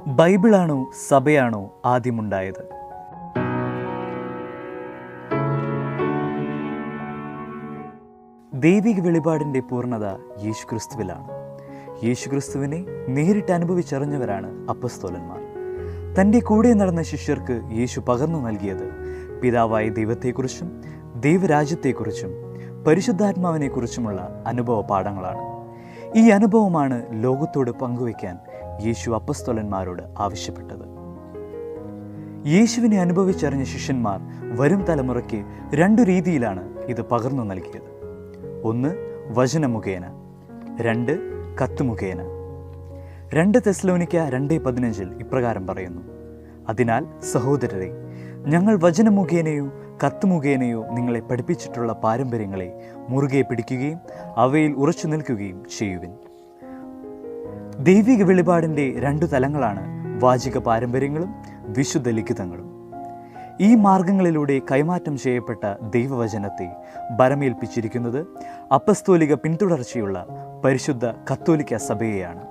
ബൈബിളാണോ സഭയാണോ ആദ്യമുണ്ടായത്? ദൈവിക വെളിപാടിന്റെ പൂർണത യേശുക്രിസ്തുവിലാണ്. യേശുക്രിസ്തുവിനെ നേരിട്ട് അനുഭവിച്ചറിഞ്ഞവരാണ് അപ്പസ്തോലന്മാർ. തന്റെ കൂടെ നടന്ന ശിഷ്യർക്ക് യേശു പകർന്നു നൽകിയത് പിതാവായ ദൈവത്തെക്കുറിച്ചും ദൈവരാജ്യത്തെക്കുറിച്ചും പരിശുദ്ധാത്മാവിനെക്കുറിച്ചുമുള്ള അനുഭവ പാഠങ്ങളാണ്. ഈ അനുഭവമാണ് ലോകത്തോട് പങ്കുവയ്ക്കാൻ യേശു അപ്പസ്തോലന്മാരോട് ആവശ്യപ്പെട്ടത്. യേശുവിനെ അനുഭവിച്ചറിഞ്ഞ ശിഷ്യന്മാർ വരും തലമുറയ്ക്ക് രണ്ടു രീതിയിലാണ് ഇത് പകർന്നു നൽകിയത്. ഒന്ന് വചന മുഖേന രണ്ട് കത്ത് മുഖേന രണ്ട് തെസ്ലോനിക്ക രണ്ട് പതിനഞ്ചിൽ ഇപ്രകാരം പറയുന്നു. അതിനാൽ സഹോദരരെ ഞങ്ങൾ വചന മുഖേനയോ കത്ത് മുഖേനയോ നിങ്ങളെ പഠിപ്പിച്ചിട്ടുള്ള പാരമ്പര്യങ്ങളെ മുറുകെ പിടിക്കുകയും അവയിൽ ഉറച്ചു നിൽക്കുകയും ചെയ്യുവിൻ. ദൈവിക വെളിപാടിന്റെ രണ്ടു തലങ്ങളാണ് വാചിക പാരമ്പര്യങ്ങളും വിശുദ്ധ ലിഖിതങ്ങളും. ഈ മാർഗങ്ങളിലൂടെ കൈമാറ്റം ചെയ്യപ്പെട്ട ദൈവവചനത്തെ ബരമേൽപ്പിച്ചിരിക്കുന്നത് അപ്പസ്തോലിക പിന്തുടർച്ചയുള്ള പരിശുദ്ധ കത്തോലിക്ക സഭയെയാണ്.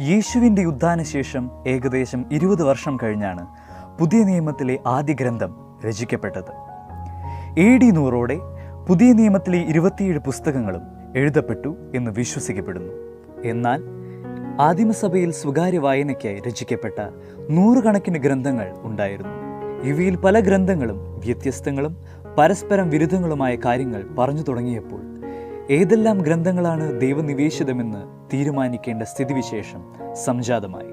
യേശുവിന്റെ ഉദ്ധാനശേഷം ഏകദേശം ഇരുപത് വർഷം കഴിഞ്ഞാണ് പുതിയ നിയമത്തിലെ ആദ്യ ഗ്രന്ഥം രചിക്കപ്പെട്ടത്. എ ഡി നൂറോടെ പുതിയ നിയമത്തിലെ ഇരുപത്തിയേഴ് പുസ്തകങ്ങളും എഴുതപ്പെട്ടു എന്ന് വിശ്വസിക്കപ്പെടുന്നു. എന്നാൽ ആദിമസഭയിൽ സ്വകാര്യ വായനയ്ക്കായി രചിക്കപ്പെട്ട നൂറുകണക്കിന് ഗ്രന്ഥങ്ങൾ ഉണ്ടായിരുന്നു. ഇവയിൽ പല ഗ്രന്ഥങ്ങളും വ്യത്യസ്തങ്ങളും പരസ്പരം വിരുദ്ധങ്ങളുമായ കാര്യങ്ങൾ പറഞ്ഞു തുടങ്ങിയപ്പോൾ ഏതെല്ലാം ഗ്രന്ഥങ്ങളാണ് ദൈവനിവേശിതമെന്ന് തീരുമാനിക്കേണ്ട സ്ഥിതിവിശേഷം സംജാതമായി.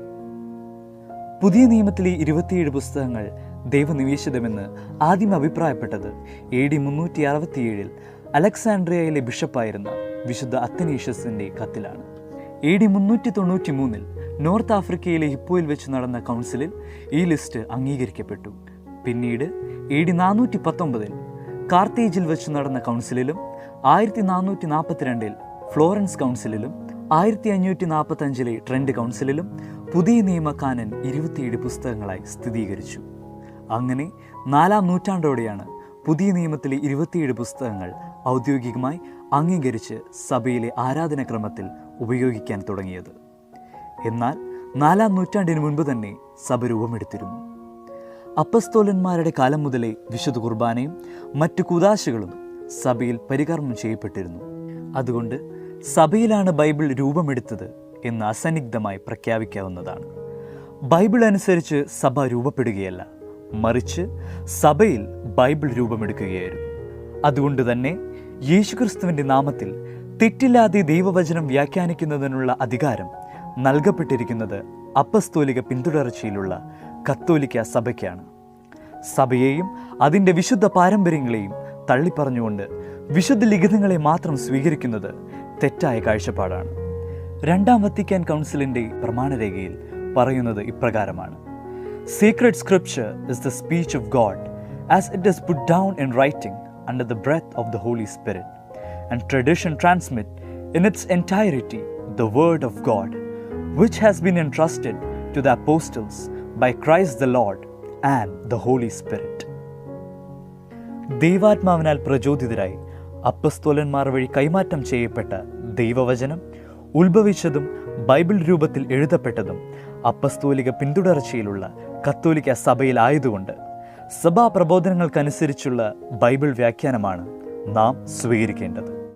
പുതിയ നിയമത്തിലെ ഇരുപത്തിയേഴ് പുസ്തകങ്ങൾ ദൈവനിവേശിതമെന്ന് ആദ്യം അഭിപ്രായപ്പെട്ടത് എ ഡി മുന്നൂറ്റി അറുപത്തിയേഴിൽ അലക്സാൻഡ്രിയയിലെ ബിഷപ്പായിരുന്ന വിശുദ്ധ അത്തനീഷ്യസിന്റെ കത്തിലാണ്. എ ഡി മുന്നൂറ്റി തൊണ്ണൂറ്റി മൂന്നിൽ നോർത്ത് ആഫ്രിക്കയിലെ ഹിപ്പോയിൽ വെച്ച് നടന്ന കൗൺസിലിൽ ഈ ലിസ്റ്റ് അംഗീകരിക്കപ്പെട്ടു. പിന്നീട് എ ഡി നാനൂറ്റി പത്തൊമ്പതിൽ കാർത്തേജിൽ വെച്ച് നടന്ന കൗൺസിലിലും ആയിരത്തി നാനൂറ്റി നാൽപ്പത്തിരണ്ടിൽ ഫ്ലോറൻസ് കൗൺസിലിലും ആയിരത്തി അഞ്ഞൂറ്റി നാൽപ്പത്തി അഞ്ചിലെ ട്രെൻഡ് കൗൺസിലിലും പുതിയ നിയമക്കാനൻ കാനൻ ഇരുപത്തിയേഴ് പുസ്തകങ്ങളായി സ്ഥിരീകരിച്ചു. അങ്ങനെ നാലാം നൂറ്റാണ്ടോടെയാണ് പുതിയ നിയമത്തിലെ ഇരുപത്തിയേഴ് പുസ്തകങ്ങൾ ഔദ്യോഗികമായി അംഗീകരിച്ച് സഭയിലെ ആരാധനക്രമത്തിൽ ഉപയോഗിക്കാൻ തുടങ്ങിയത്. എന്നാൽ നാലാം നൂറ്റാണ്ടിന് മുൻപ് തന്നെ സഭ രൂപമെടുത്തിരുന്നു. അപ്പസ്തോലന്മാരുടെ കാലം മുതലേ വിശുദ്ധ കുർബാനയും മറ്റു കുദാശകളും സഭയിൽ പരികർമ്മം ചെയ്യപ്പെട്ടിരുന്നു. അതുകൊണ്ട് സഭയിലാണ് ബൈബിൾ രൂപമെടുത്തത് എന്ന് അസന്നിഗ്ധമായി പ്രഖ്യാപിക്കാവുന്നതാണ്. ബൈബിൾ അനുസരിച്ച് സഭ രൂപപ്പെടുകയല്ല മറിച്ച് സഭയിൽ ബൈബിൾ രൂപമെടുക്കുകയായിരുന്നു. അതുകൊണ്ട് തന്നെ യേശുക്രിസ്തുവിന്റെ നാമത്തിൽ തെറ്റില്ലാതെ ദൈവവചനം വ്യാഖ്യാനിക്കുന്നതിനുള്ള അധികാരം നൽകപ്പെട്ടിരിക്കുന്നത് അപ്പസ്തോലിക പിന്തുടർച്ചയിലുള്ള കത്തോലിക്ക സഭയ്ക്കാണ്. സഭയെയും അതിന്റെ വിശുദ്ധ പാരമ്പര്യങ്ങളെയും തള്ളിപ്പറഞ്ഞുകൊണ്ട് വിശുദ്ധ ലിഖിതങ്ങളെ മാത്രം സ്വീകരിക്കുന്നത് തെറ്റായ കാഴ്ചപ്പാടാണ്. രണ്ടാം വത്തിക്കാൻ കൗൺസിലിന്റെ പ്രമാണരേഖയിൽ പറയുന്നത് ഇപ്രകാരമാണ്. Secret scripture is the speech of God as it is put down in writing under the breath of the Holy Spirit and tradition transmit in its entirety the Word of God, which has been entrusted to the apostles by Christ the Lord and the Holy Spirit. ദൈവാത്മാവിനാൽ പ്രചോദിതരായി അപ്പസ്തോലന്മാർ വഴി കൈമാറ്റം ചെയ്യപ്പെട്ട ദൈവവചനം ഉത്ഭവിച്ചതും Bible രൂപത്തിൽ എഴുതപ്പെട്ടതും അപ്പസ്തോലിക പിന്തുടർച്ചയിലുള്ള കത്തോലിക്ക സഭയിലായതുകൊണ്ട് സഭാ പ്രബോധനങ്ങൾക്കനുസരിച്ചുള്ള ബൈബിൾ വ്യാഖ്യാനമാണ് നാം സ്വീകരിക്കേണ്ടത്